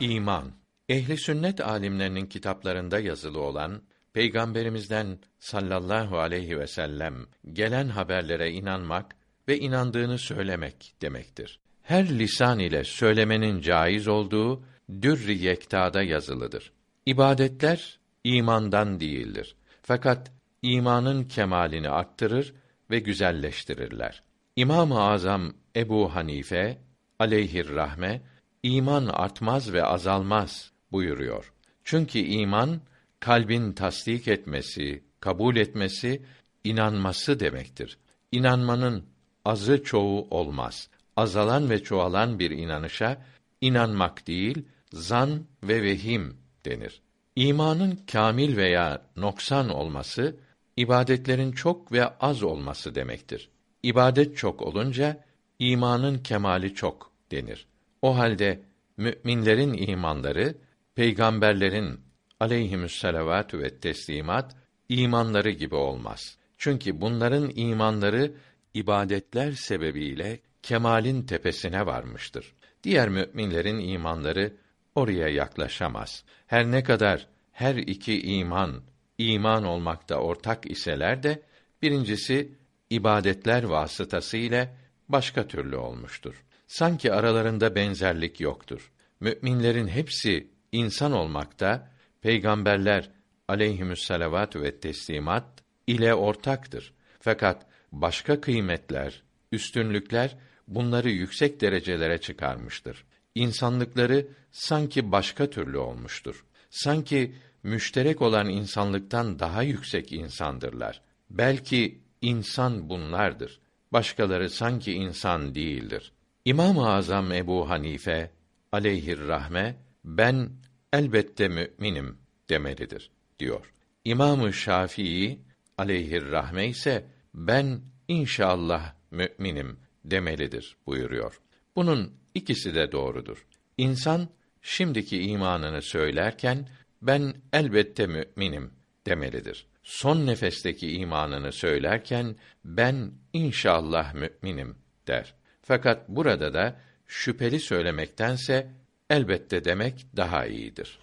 İman Ehli sünnet alimlerinin kitaplarında yazılı olan Peygamberimizden sallallahu aleyhi ve sellem gelen haberlere inanmak ve inandığını söylemek demektir. Her lisan ile söylemenin caiz olduğu Dürr-i Yekta'da yazılıdır. İbadetler imandan değildir. Fakat imanın kemalini arttırır ve güzelleştirirler. İmam-ı Azam Ebu Hanife aleyhir rahme iman artmaz ve azalmaz buyuruyor. Çünkü iman kalbin tasdik etmesi, kabul etmesi, inanması demektir. İnanmanın azı çoğu olmaz. Azalan ve çoğalan bir inanışa inanmak değil, zan ve vehim denir. İmanın kamil veya noksan olması ibadetlerin çok ve az olması demektir. İbadet çok olunca imanın kemali çok denir. O halde müminlerin imanları peygamberlerin aleyhimüsselavatü ve teslimat imanları gibi olmaz. Çünkü bunların imanları ibadetler sebebiyle kemalin tepesine varmıştır. Diğer müminlerin imanları oraya yaklaşamaz. Her ne kadar her iki iman iman olmakta ortak iseler de birincisi ibadetler vasıtası ile başka türlü olmuştur. Sanki aralarında benzerlik yoktur. Müminlerin hepsi insan olmakta, peygamberler aleyhimüsselavatü ve teslimat ile ortaktır. Fakat başka kıymetler, üstünlükler bunları yüksek derecelere çıkarmıştır. İnsanlıkları sanki başka türlü olmuştur. Sanki müşterek olan insanlıktan daha yüksek insandırlar. Belki insan bunlardır. Başkaları sanki insan değildir. İmam-ı Azam Ebu Hanife aleyhir rahme ben elbette müminim demelidir diyor. İmam-ı Şafii aleyhir rahme ise ben inşallah müminim demelidir buyuruyor. Bunun ikisi de doğrudur. İnsan şimdiki imanını söylerken ben elbette müminim demelidir. Son nefesteki imanını söylerken ben inşallah müminim der. Fakat burada da şüpheli söylemektense elbette demek daha iyidir.